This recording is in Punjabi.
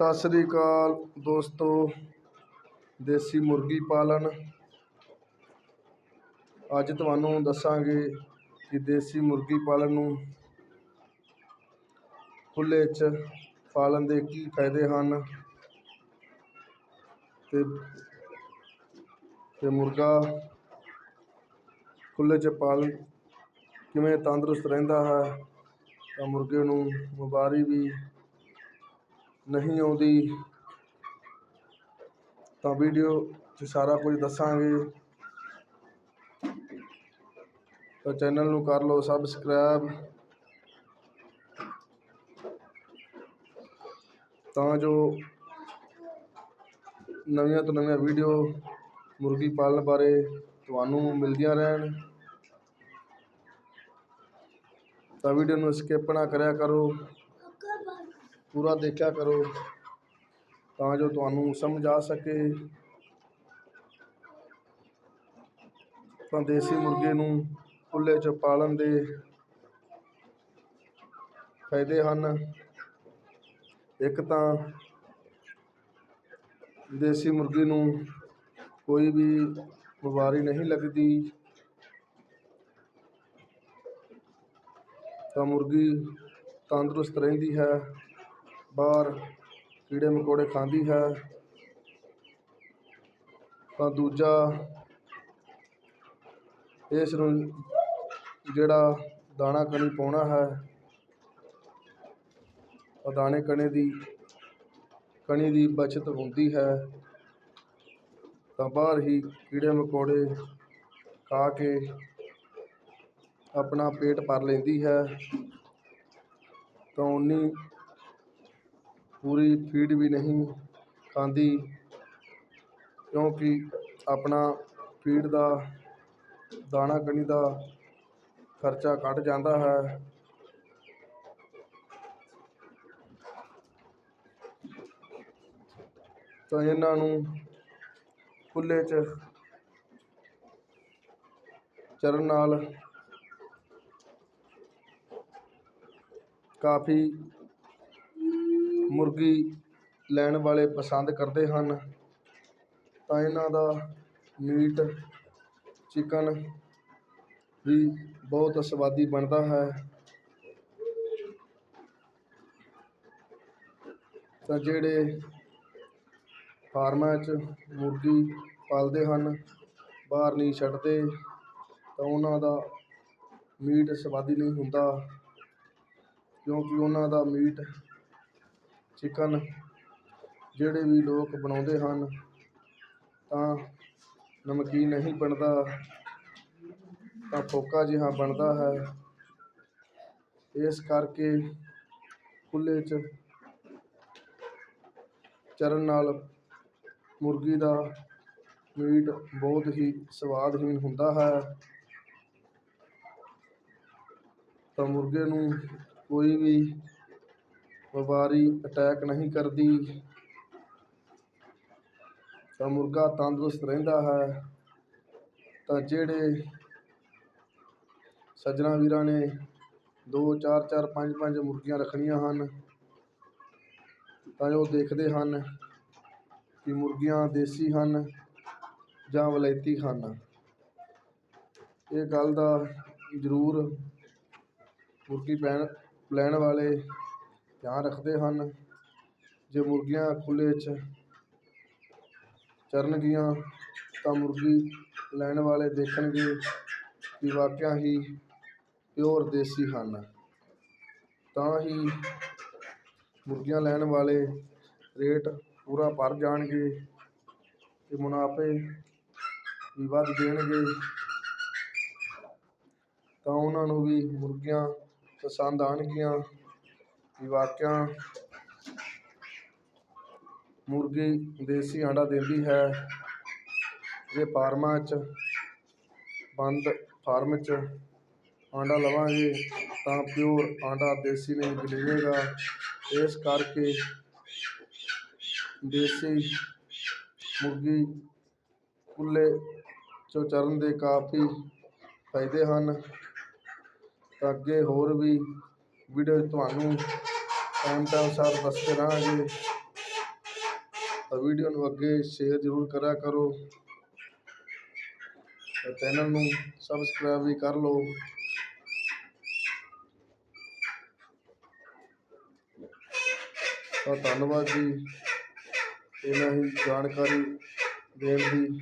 ਸਤਿ ਸ੍ਰੀ ਅਕਾਲ ਦੋਸਤੋ, ਦੇਸੀ ਮੁਰਗੀ ਪਾਲਣ। ਅੱਜ ਤੁਹਾਨੂੰ ਦੱਸਾਂਗੇ ਕਿ ਦੇਸੀ ਮੁਰਗੀ ਪਾਲਣ ਨੂੰ ਖੁੱਲ੍ਹੇ 'ਚ ਪਾਲਣ ਦੇ ਕੀ ਫਾਇਦੇ ਹਨ ਤੇ ਤੇ ਮੁਰਗਾ ਖੁੱਲ੍ਹੇ 'ਚ ਪਾਲਣ ਕਿਵੇਂ ਤੰਦਰੁਸਤ ਰਹਿੰਦਾ ਹੈ, ਤਾਂ ਮੁਰਗੇ ਨੂੰ ਬਿਮਾਰੀ ਵੀ ਨਹੀਂ ਆਉਂਦੀ, ਤਾਂ ਵੀਡੀਓ 'ਚ ਸਾਰਾ ਕੁਝ ਦੱਸਾਂਗੇ। ਤਾਂ ਚੈਨਲ ਨੂੰ ਕਰ ਲਓ ਸਬਸਕ੍ਰਾਈਬ ਤਾਂ ਜੋ ਨਵੀਆਂ ਤੋਂ ਨਵੀਆਂ ਵੀਡੀਓ ਮੁਰਗੀ ਪਾਲਣ ਬਾਰੇ ਤੁਹਾਨੂੰ ਮਿਲਦੀਆਂ ਰਹਿਣ। ਤਾਂ ਵੀਡੀਓ ਨੂੰ ਸਕਿਪ ਨਾ ਕਰਿਆ ਕਰੋ। ਪੂਰਾ ਦੇਖਿਆ ਕਰੋ, ਤਾਂ ਜੋ ਤੁਹਾਨੂੰ ਸਮਝ ਆ ਸਕੇ। ਤਾਂ ਦੇਸੀ ਮੁਰਗੇ ਨੂੰ ਖੁੱਲ੍ਹੇ 'ਚ ਪਾਲਣ ਦੇ ਫਾਇਦੇ ਹਨ। ਇੱਕ ਤਾਂ ਦੇਸੀ ਮੁਰਗੀ ਨੂੰ ਕੋਈ ਵੀ ਬਿਮਾਰੀ ਨਹੀਂ ਲੱਗਦੀ। ਤਾਂ ਮੁਰਗੀ ਤੰਦਰੁਸਤ ਰਹਿੰਦੀ ਹੈ। ਬਾਹਰ ਕੀੜੇ ਮਕੌੜੇ ਖਾਂਦੀ ਹੈ। ਤਾਂ ਦੂਜਾ ਇਸ ਨੂੰ ਜਿਹੜਾ ਦਾਣਾ ਕਣੀ ਪਾਉਣਾ ਹੈ ਤਾਂ ਦਾਣੇ ਕਣੇ ਦੀ, ਕਣੀ ਦੀ ਬਚਤ ਹੁੰਦੀ ਹੈ। ਤਾਂ ਬਾਹਰ ਹੀ ਕੀੜੇ ਮਕੌੜੇ ਖਾ ਕੇ ਆਪਣਾ ਪੇਟ ਭਰ ਲੈਂਦੀ ਹੈ। ਤਾਂ ਉਨੀ ਪੂਰੀ ਫੀਡ ਵੀ ਨਹੀਂ ਖਾਂਦੀ, ਕਿਉਂਕਿ ਆਪਣਾ ਫੀਡ ਦਾ ਦਾਣਾ ਕਣੀ ਦਾ ਖਰਚਾ ਘੱਟ ਜਾਂਦਾ ਹੈ। ਤਾਂ ਇਹਨਾਂ ਨੂੰ ਖੁੱਲ੍ਹੇ 'ਚ ਚਰਨ ਨਾਲ ਕਾਫੀ ਮੁਰਗੀ ਲੈਣ ਵਾਲੇ ਪਸੰਦ ਕਰਦੇ ਹਨ, ਤਾਂ ਇਹਨਾਂ ਦਾ ਮੀਟ, ਚਿਕਨ ਵੀ ਬਹੁਤ ਸਵਾਦੀ ਬਣਦਾ ਹੈ। ਤਾਂ ਜਿਹੜੇ ਫਾਰਮਾਂ 'ਚ ਮੁਰਗੀ ਪਾਲਦੇ ਹਨ, ਬਾਹਰ ਨਹੀਂ ਛੱਡਦੇ, ਤਾਂ ਉਹਨਾਂ ਦਾ ਮੀਟ ਸਵਾਦੀ ਨਹੀਂ ਹੁੰਦਾ, ਕਿਉਂਕਿ ਉਹਨਾਂ ਦਾ ਮੀਟ ਚਿਕਨ ਜਿਹੜੇ ਵੀ ਲੋਕ ਬਣਾਉਂਦੇ ਹਨ, ਤਾਂ ਨਮਕੀਨ ਨਹੀਂ ਬਣਦਾ, ਤਾਂ ਫੋਕਾ ਜਿਹਾ ਬਣਦਾ ਹੈ। ਇਸ ਕਰਕੇ ਖੁੱਲ੍ਹੇ 'ਚ ਚਰਨ ਨਾਲ ਮੁਰਗੀ ਦਾ ਮੀਟ ਬਹੁਤ ਹੀ ਸਵਾਦਹੀਨ ਹੁੰਦਾ ਹੈ। ਤਾਂ ਮੁਰਗੇ ਨੂੰ ਕੋਈ ਵੀ ਬਿਮਾਰੀ ਅਟੈਕ ਨਹੀਂ ਕਰਦੀ। ਤਾਂ ਮੁਰਗਾ ਤੰਦਰੁਸਤ ਰਹਿੰਦਾ ਹੈ। ਤਾਂ ਜਿਹੜੇ ਸੱਜਣਾ ਵੀਰਾਂ ਨੇ ਦੋ, ਚਾਰ ਚਾਰ, ਪੰਜ ਪੰਜ ਮੁਰਗੀਆਂ ਰੱਖਣੀਆਂ ਹਨ, ਤਾਂ ਉਹ ਦੇਖਦੇ ਹਨ ਕਿ ਮੁਰਗੀਆਂ ਦੇਸੀ ਹਨ ਜਾਂ ਵਲੈਤੀ ਹਨ। ਇਹ ਗੱਲ ਦਾ ਜ਼ਰੂਰ ਮੁਰਗੀ ਪੈਣ, ਲੈਣ ਵਾਲੇ ਧਿਆਨ ਰੱਖਦੇ ਹਨ। ਜੇ ਮੁਰਗੀਆਂ ਖੁੱਲ੍ਹੇ 'ਚ ਚਰਨਗੀਆਂ, ਤਾਂ ਮੁਰਗੀ ਲੈਣ ਵਾਲੇ ਦੇਖਣਗੇ ਕਿ ਵਾਕਿਆ ਹੀ ਪਿਓਰ ਦੇਸੀ ਹਨ। ਤਾਂ ਹੀ ਮੁਰਗੀਆਂ ਲੈਣ ਵਾਲੇ ਰੇਟ ਪੂਰਾ ਭਰ ਜਾਣਗੇ ਅਤੇ ਮੁਨਾਫੇ ਵੀ ਵੱਧ ਦੇਣਗੇ। ਤਾਂ ਉਹਨਾਂ ਨੂੰ ਵੀ ਮੁਰਗੀਆਂ ਪਸੰਦ ਆਉਣਗੀਆਂ। ਵੀ ਮੁਰਗੀ ਦੇਸੀ ਆਂਡਾ ਦਿੰਦੀ ਹੈ? ਜੇ ਫਾਰਮਾਂ 'ਚ, ਬੰਦ ਫਾਰਮ 'ਚ ਆਂਡਾ ਲਵਾਂਗੇ, ਤਾਂ ਪਿਓਰ ਆਂਡਾ ਦੇਸੀ ਨਹੀਂ ਮਿਲੇਗਾ। ਇਸ ਕਰਕੇ ਦੇਸੀ ਮੁਰਗੀ ਖੁੱਲ੍ਹੇ 'ਚੋਂ ਚਰਨ ਦੇ ਕਾਫੀ ਫਾਇਦੇ ਹਨ। ਤਾਂ ਅੱਗੇ ਹੋਰ ਵੀ ਵੀਡੀਓ ਤੁਹਾਨੂੰ ਟਾਈਮ ਟਾਈਮ ਸਾਰ ਦੱਸਦੇ ਰਹਾਂਗੇ। ਤਾਂ ਵੀਡੀਓ ਨੂੰ ਅੱਗੇ ਸ਼ੇਅਰ ਜ਼ਰੂਰ ਕਰਿਆ ਕਰੋ। ਤੇ ਚੈਨਲ ਨੂੰ ਸਬਸਕ੍ਰਾਈਬ ਵੀ ਕਰ ਲਓ। ਤਾਂ ਧੰਨਵਾਦ ਜੀ। ਇਹਨਾਂ ਹੀ ਜਾਣਕਾਰੀ ਦੇਣ ਦੀ।